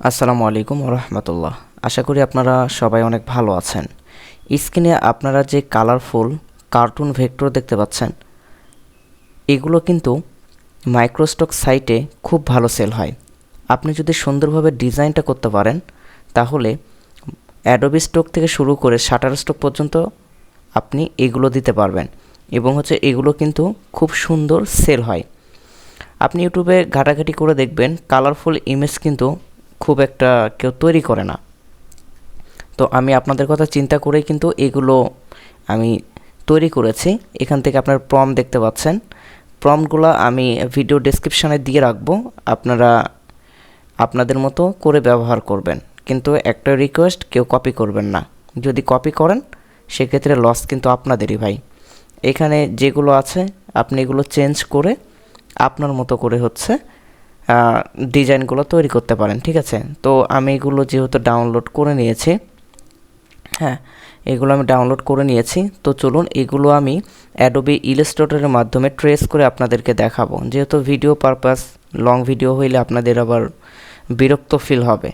আসসালামু আলাইকুম রহমতুল্লাহ আশা করি আপনারা সবাই অনেক ভালো আছেন। স্ক্রিনে আপনারা যে কালারফুল কার্টুন ভেক্টর দেখতে পাচ্ছেন, এগুলো কিন্তু মাইক্রোস্টক সাইটে খুব ভালো সেল হয়। আপনি যদি সুন্দরভাবে ডিজাইনটা করতে পারেন, তাহলে অ্যাডোবি স্টক থেকে শুরু করে শাটার স্টক পর্যন্ত আপনি এগুলো দিতে পারবেন এবং হচ্ছে এগুলো কিন্তু খুব সুন্দর সেল হয়। আপনি ইউটিউবে ঘাটাঘাটি করে দেখবেন, কালারফুল ইমেজ কিন্তু খুব একটা কেউ তৈরি করে না। তো আমি আপনাদের কথা চিন্তা করেই কিন্তু এগুলো আমি তৈরি করেছি। এখান থেকে আপনার প্রম দেখতে পাচ্ছেন। প্রমগুলো আমি ভিডিও ডেসক্রিপশানে দিয়ে রাখব। আপনারা আপনাদের মতো করে ব্যবহার করবেন। কিন্তু একটা রিকোয়েস্ট কেউ কপি করবেন না। যদি কপি করেন, সেক্ষেত্রে লস কিন্তু আপনাদেরই ভাই। এখানে যেগুলো আছে, আপনি এগুলো চেঞ্জ করে আপনার মতো করে হচ্ছে ডিজাইনগুলো তৈরি করতে পারেন, ঠিক আছে? তো আমি এগুলো যেহেতু ডাউনলোড করে নিয়েছি হ্যাঁ এগুলো আমি ডাউনলোড করে নিয়েছি, তো চলুন এগুলো আমি অ্যাডোবি ইলাস্ট্রেটরের মাধ্যমে ট্রেস করে আপনাদেরকে দেখাবো। যেহেতু ভিডিও পারপাস লং ভিডিও হইলে আপনাদের আবার বিরক্ত ফিল হবে।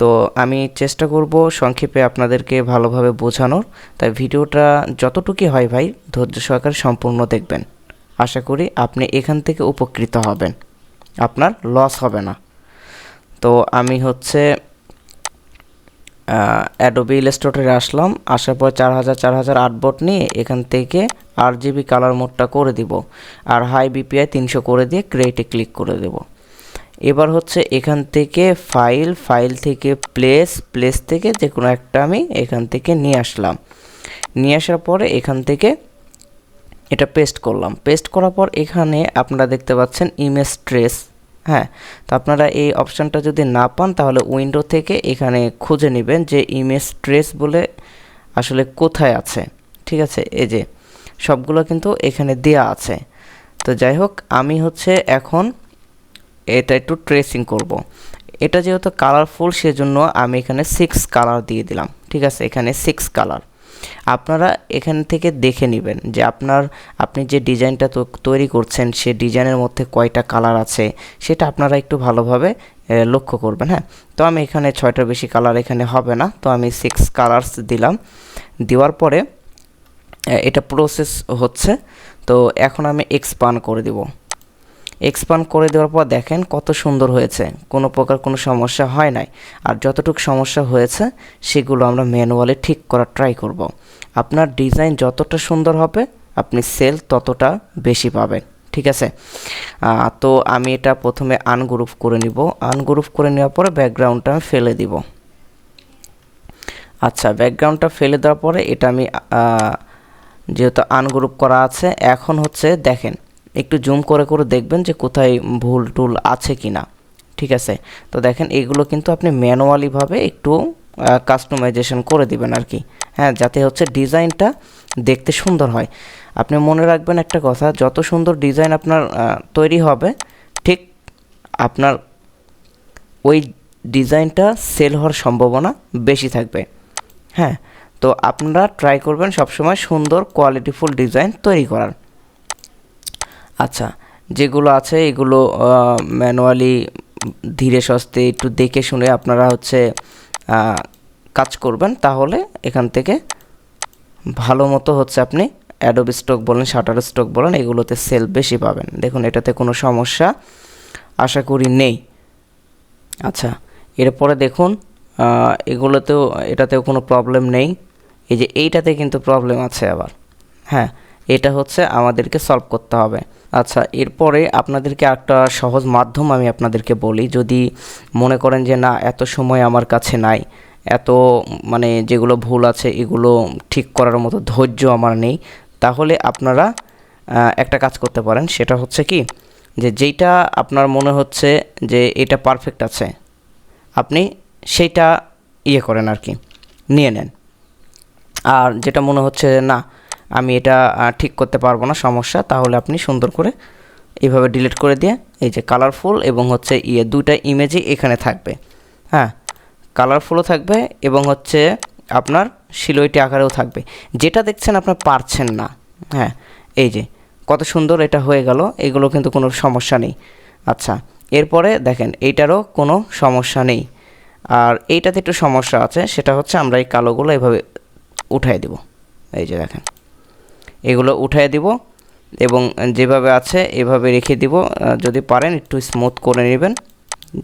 তো আমি চেষ্টা করব সংক্ষেপে আপনাদেরকে ভালোভাবে বোঝানোর। তাই ভিডিওটা যতটুকুই হয় ভাই, ধৈর্য সহকারে সম্পূর্ণ দেখবেন। আশা করি আপনি এখান থেকে উপকৃত হবেন। আপনার লস হবে না। তো আমি হচ্ছে অ্যাডোবি ইলাস্ট্রেটরে আসলাম, আসার পর চার হাজার চার হাজার আট বট নিয়ে এখান থেকে আট জিবি কালার মোডটা করে দিব আর হাই বিপিআই তিনশো করে দিয়ে ক্রিয়েটে ক্লিক করে দেব। এবার হচ্ছে এখান থেকে ফাইল ফাইল থেকে প্লেস প্লেস থেকে যে কোনো একটা আমি এখান থেকে নিয়ে আসলাম। নিয়ে আসার পরে এখান থেকে এটা পেস্ট করলাম। পেস্ট করার পর এখানে আপনারা দেখতে পাচ্ছেন ইমেজ ট্রেস হ্যাঁ তো আপনারা এই অপশানটা যদি না পান, তাহলে উইন্ডো থেকে এখানে খুঁজে নেবেন যে ইমেজ ট্রেস বলে আসলে কোথায় আছে। ঠিক আছে? এই যে, সবগুলো কিন্তু এখানে দেয়া আছে। তো যাই হোক, আমি হচ্ছে এখন এটা একটু ট্রেসিং করব। এটা যেহেতু কালারফুল সেজন্য আমি এখানে সিক্স কালার দিয়ে দিলাম। ঠিক আছে? এখানে সিক্স কালার আপনারা এখান থেকে দেখে নেবেন যে আপনার, আপনি যে ডিজাইনটা তৈরি করছেন, সে ডিজাইনের মধ্যে কয়টা কালার আছে, সেটা আপনারা একটু ভালোভাবে লক্ষ্য করবেন হ্যাঁ? তো আমি এখানে ছয়টার বেশি কালার এখানে হবে না। তো আমি সিক্স কালার্স দিলাম। দেওয়ার পরে এটা প্রসেস হচ্ছে। তো এখন আমি এক্সপান করে দিব। এক্সপান্ড করে দেওয়ার পর দেখেন কত সুন্দর হয়েছে। কোনো প্রকার কোনো সমস্যা হয় নাই। আর যতটুকু সমস্যা হয়েছে, সেগুলো আমরা ম্যানুয়ালি ঠিক করার ট্রাই করব। আপনার ডিজাইন যতটা সুন্দর হবে, আপনি সেল ততটা বেশি পাবেন। ঠিক আছে? তো আমি এটা প্রথমে আনগ্রুপ করে নিব। আনগ্রুপ করে নেওয়ার পরে ব্যাকগ্রাউন্ডটা আমি ফেলে দিব। আচ্ছা ব্যাকগ্রাউন্ডটা ফেলে দেওয়ার পরে এটা আমি যেহেতু আনগ্রুপ করা আছে, এখন হচ্ছে দেখেন একটু জুম করে করে দেখবেন যে কোথায় ভুল টুল আছে কি না ঠিক আছে? তো দেখেন, এগুলো কিন্তু আপনি ম্যানুয়ালিভাবে একটু কাস্টমাইজেশন করে দিবেন আর কি হ্যাঁ যাতে হচ্ছে ডিজাইনটা দেখতে সুন্দর হয়। আপনি মনে রাখবেন একটা কথা, যত সুন্দর ডিজাইন আপনার তৈরি হবে, ঠিক আপনার ওই ডিজাইনটা সেল হওয়ার সম্ভাবনা বেশি থাকবে। হ্যাঁ? তো আপনারা ট্রাই করবেন সবসময় সুন্দর কোয়ালিটিফুল ডিজাইন তৈরি করার। আচ্ছা যেগুলো আছে এগুলো ম্যানুয়ালি ধীরে সস্তে একটু দেখে শুনে আপনারা হচ্ছে কাজ করবেন, তাহলে এখান থেকে ভালো মতো হচ্ছে আপনি অ্যাডোব স্টক বলেন শাটার স্টক বলেন, এগুলোতে সেল বেশি পাবেন। দেখুন, এটাতে কোনো সমস্যা আশা করি নেই। আচ্ছা এরপরে দেখুন এগুলোতেও, এটাতেও কোনো প্রবলেম নেই। এই যে এইটাতে কিন্তু প্রবলেম আছে আবার। হ্যাঁ এটা হচ্ছে আমাদেরকে সলভ করতে হবে। আচ্ছা এরপরে আপনাদেরকে একটা সহজ মাধ্যম আমি আপনাদেরকে বলি। যদি মনে করেন যে, না, এত সময় আমার কাছে নাই, এত মানে যেগুলো ভুল আছে, এগুলো ঠিক করার মতো ধৈর্য আমার নেই, তাহলে আপনারা একটা কাজ করতে পারেন। সেটা হচ্ছে কি? যে, যেইটা আপনার মনে হচ্ছে যে, এটা পারফেক্ট আছে, আপনি সেইটা ইয়ে করেন আর কি নিয়ে নেন। আর যেটা মনে হচ্ছে না আমি এটা ঠিক করতে পারব না, সমস্যা। তাহলে আপনি সুন্দর করে এইভাবে ডিলিট করে দিয়ে এই যে কালারফুল এবং হচ্ছে ইয়ে দুইটা ইমেজই এখানে থাকবে। হ্যাঁ কালারফুলও থাকবে এবং হচ্ছে আপনার সিলোইটি আকারেও থাকবে। যেটা দেখছেন আপনার পারছেন না। হ্যাঁ এই যে কত সুন্দর এটা হয়ে গেল, এগুলো কিন্তু কোনো সমস্যা নেই। আচ্ছা এরপরে দেখেন, এইটারও কোনো সমস্যা নেই। আর এইটাতে একটু সমস্যা আছে, সেটা হচ্ছে আমরা এই কালোগুলো এভাবে উঠাই দেব। এই যে দেখেন। এগুলো উঠাই দিব এবং যেভাবে আছে এভাবে রেখে দিব। যদি পারেন একটু স্মুথ করে নেবেন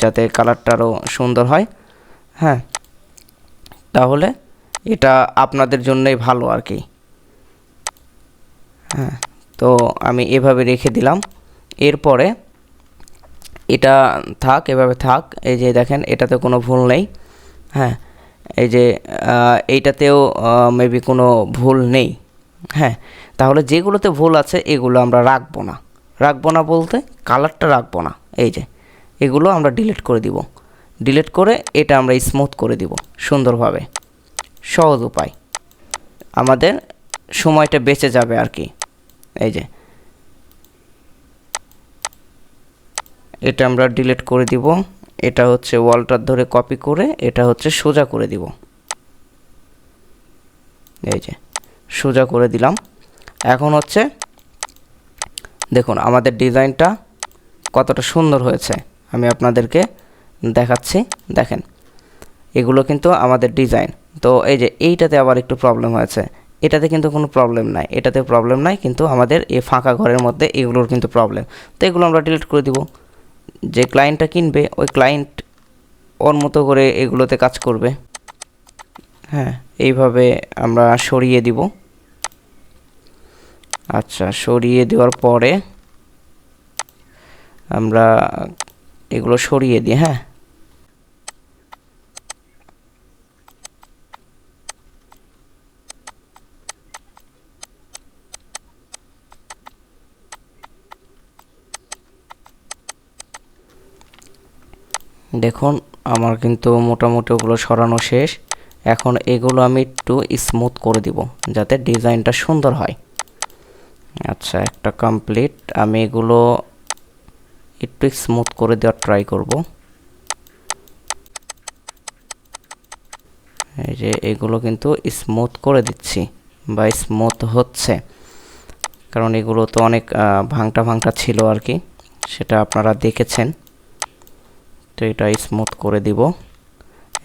যাতে কালারটা আরও সুন্দর হয়। হ্যাঁ তাহলে এটা আপনাদের জন্যই ভালো আর কি। হ্যাঁ তো আমি এভাবে রেখে দিলাম। এরপরে এটা থাক, এভাবে থাক। এই যে দেখেন, এটাতে কোনো ভুল নেই। হ্যাঁ এই যে এইটাতেও মেবি কোনো ভুল নেই। হ্যাঁ তাহলে যেগুলোতে ভুল আছে, এগুলো আমরা রাখব না। রাখব না বলতে কালারটা রাখব না। এই যে, এগুলো আমরা ডিলিট করে দিব। ডিলিট করে এটা আমরা স্মুথ করে দিব সুন্দরভাবে। সহজ উপায়। আমাদের সময়টা বেঁচে যাবে আর কি। এই যে, এটা আমরা ডিলিট করে দিব। এটা হচ্ছে ওয়ালটার ধরে কপি করে, এটা হচ্ছে সোজা করে দিব। এই যে, সোজা করে দিলাম। এখন হচ্ছে, দেখুন আমাদের ডিজাইনটা কতটা সুন্দর হয়েছে। আমি আপনাদেরকে দেখাচ্ছি, দেখেন। এগুলো কিন্তু আমাদের ডিজাইন। তো এই যে এইটাতে আবার একটু প্রবলেম হয়েছে। এটাতে কিন্তু কোনো প্রবলেম নাই। এটাতে প্রবলেম নাই, কিন্তু আমাদের এই ফাঁকা ঘরের মধ্যে এগুলোর কিন্তু প্রবলেম তো এগুলো আমরা ডিলিট করে দিব। যে ক্লায়েন্টটা কিনবে, ওই ক্লায়েন্ট ওর মতো করে এগুলোতে কাজ করবে। হ্যাঁ এইভাবে আমরা সরিয়ে দিব। আচ্ছা সরিয়ে দেওয়ার পরে আমরা এগুলো সরিয়ে দিই হ্যাঁ? দেখুন, আমার কিন্তু মোটামুটি ওগুলো সরানো শেষ। এখন এগুলো আমি একটু স্মুথ করে দিব, যাতে ডিজাইনটা সুন্দর হয়। আচ্ছা একটা কমপ্লিট আমি এগুলো একটু স্মুথ করে দেওয়ার ট্রাই করব। এই যে এগুলো কিন্তু স্মুথ করে দিচ্ছি বা স্মুথ হচ্ছে। কারণ এগুলো তো অনেক ভাংটা ভাংটা ছিল আর কি, সেটা আপনারা দেখেছেন। তো এটা স্মুথ করে দিব।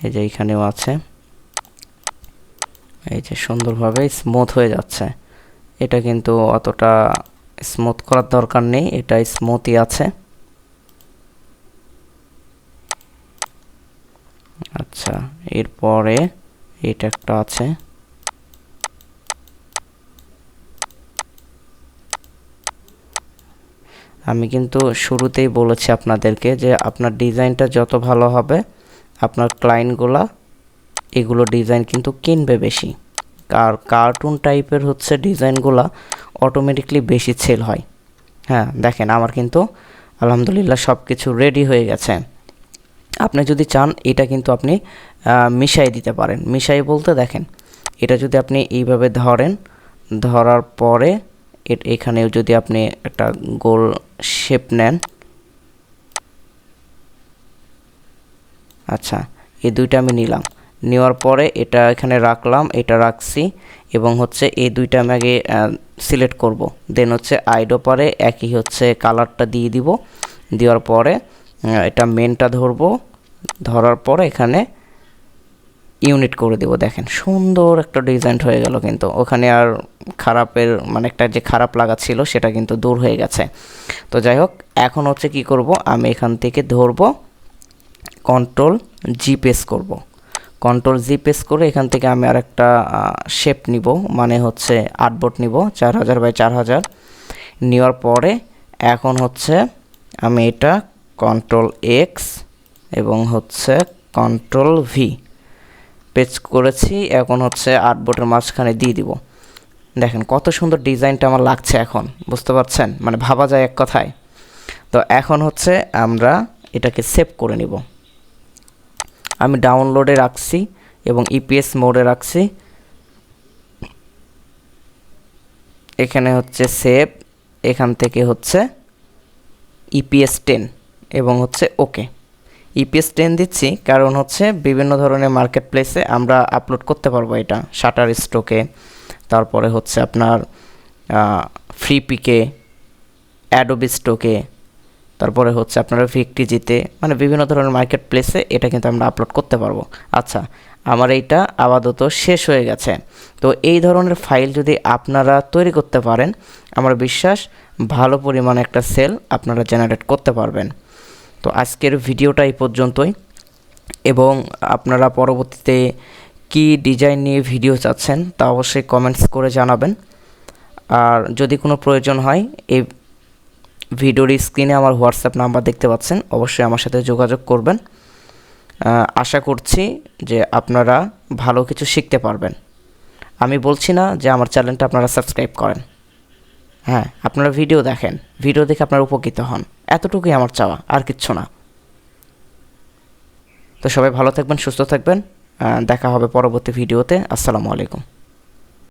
এই যে এইখানেও আছে। এই যে সুন্দরভাবে স্মুথ হয়ে যাচ্ছে। এটা কিন্তু অতটা স্মুথ করার দরকার নেই, এটা স্মুথই আছে। আচ্ছা এরপরে এটা একটা আছে। আমি কিন্তু শুরুতেই বলেছি আপনাদেরকে যে আপনার ডিজাইনটা যত ভালো হবে, আপনার ক্লায়েন্টগুলা এগুলো ডিজাইন কিন্তু কিনবে বেশি। আর কার্টুন টাইপের হচ্ছে ডিজাইনগুলা অটোমেটিকলি বেশি সেল হয়। হ্যাঁ দেখেন আমার কিন্তু আলহামদুলিল্লাহ সব কিছু রেডি হয়ে গেছে। আপনি যদি চান, এটা কিন্তু আপনি মিশাই দিতে পারেন। মিশাই বলতে দেখেন, এটা যদি আপনি এইভাবে ধরেন, ধরার পরে এখানেও যদি আপনি একটা গোল শেপ নেন। আচ্ছা এই দুইটা আমি নিলাম। নেওয়ার পরে এটা এখানে রাখলাম, এটা রাখছি এবং হচ্ছে এই দুইটা আমি আগে সিলেক্ট করব। দেন হচ্ছে আইডো পরে একই হচ্ছে কালারটা দিয়ে দিব। দেওয়ার পরে এটা মেনটা ধরবো। ধরার পরে এখানে ইউনিট করে দেবো। দেখেন, সুন্দর একটা ডিজাইন হয়ে গেল কিন্তু। ওখানে আর খারাপের মানে একটা যে খারাপ লাগা ছিল সেটা কিন্তু দূর হয়ে গেছে। তো যাই হোক, এখন হচ্ছে কি করব? আমি এখান থেকে ধরবো, কন্ট্রোল জি পেস করব। কন্ট্রোল জি পেস করে এখান থেকে আমি আর একটা শেপ নিব। মানে হচ্ছে আর্টবোর্ড নিব চার হাজার বাই চার হাজার নেওয়ার পরে এখন হচ্ছে আমি এটা কন্ট্রোল এক্স এবং হচ্ছে কন্ট্রোল ভি পেজ করেছি। এখন হচ্ছে আর্টবোর্ডের মাঝখানে দিয়ে দিব। দেখেন কত সুন্দর ডিজাইনটা আমার লাগছে এখন, বুঝতে পারছেন? মানে ভাবা যায় এক কথায়। তো এখন হচ্ছে আমরা এটাকে সেভ করে নিব। আমি ডাউনলোডে রাখছি এবং ইপিএস মোডে রাখছি। এখানে হচ্ছে সেভ এখান থেকে হচ্ছে ইপিএস টেন এবং হচ্ছে ওকে ইপিএস টেন দিচ্ছি কারণ হচ্ছে বিভিন্ন ধরনের মার্কেট প্লেসে আমরা আপলোড করতে পারব এটা। শাটার স্টকে তারপরে হচ্ছে আপনার ফ্রি পিকে অ্যাডোবি স্টকে তারপরে হচ্ছে আপনারা ভিকটিজিতে মানে বিভিন্ন ধরনের মার্কেট প্লেসে এটা কিন্তু আমরা আপলোড করতে পারব। আচ্ছা আমার এইটা আপাতত শেষ হয়ে গেছে। তো এই ধরনের ফাইল যদি আপনারা তৈরি করতে পারেন, আমার বিশ্বাস ভালো পরিমাণে একটা সেল আপনারা জেনারেট করতে পারবেন। তো আজকের ভিডিওটা এই পর্যন্তই। এবং আপনারা পরবর্তীতে কি ডিজাইন নিয়ে ভিডিও চাচ্ছেন তা অবশ্যই কমেন্টস করে জানাবেন। আর যদি কোনো প্রয়োজন হয়, এই ভিডিওর স্ক্রিনে আমার হোয়াটসঅ্যাপ নাম্বার দেখতে পাচ্ছেন, অবশ্যই আমার সাথে যোগাযোগ করবেন। আশা করছি যে আপনারা ভালো কিছু শিখতে পারবেন। আমি বলছি না যে আমার চ্যানেলটা আপনারা সাবস্ক্রাইব করেন। হ্যাঁ আপনারা ভিডিও দেখেন, ভিডিও দেখে আপনারা উপকৃত হন। এতটুকুই আমার চাওয়া, আর কিচ্ছু না। তো সবাই ভালো থাকবেন, সুস্থ থাকবেন। দেখা হবে পরবর্তী ভিডিওতে। আসসালামু আলাইকুম।